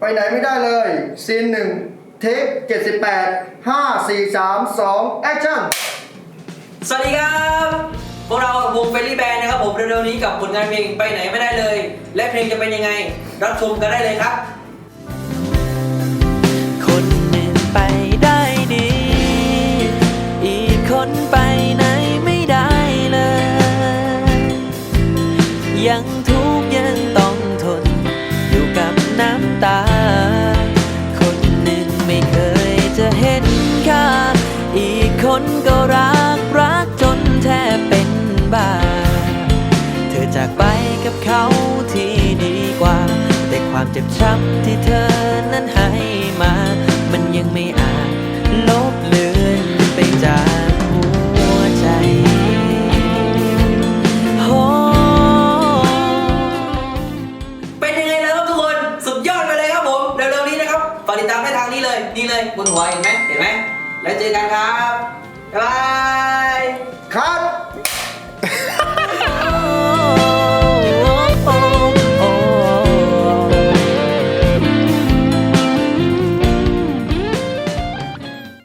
ไปไหนไม่ได้เลยซีนหนึ่งเทค78 5 4 3 2 แอคชั่น สวัสดีครับ พวกเราวงเฟรลี่แบนนะครับผมเร็วๆนี้กับผลงานเพลงไปไหนไม่ได้เลย และเพลงจะเป็นยังไง รับชมกันได้เลยครับ คนหนึ่งไปได้ดี อีกคนไปไหนไม่ได้เลย ยังทุกข์ยังต้องท น้ำตา คนหนึ่งไม่เคยจะเห็นค่า อีกคนก็รักรักจนแทบเป็นบ้า เธอจากไปกับเขาที่ดีกว่า แต่ความเจ็บช้ำที่เธอนั้นให้มา มันยังไม่ ติดตามได้ทางนี้เลย นี่เลยบนหัวเห็นไหมเห็นไหมแล้วเจอกันครับบ๊ายบาย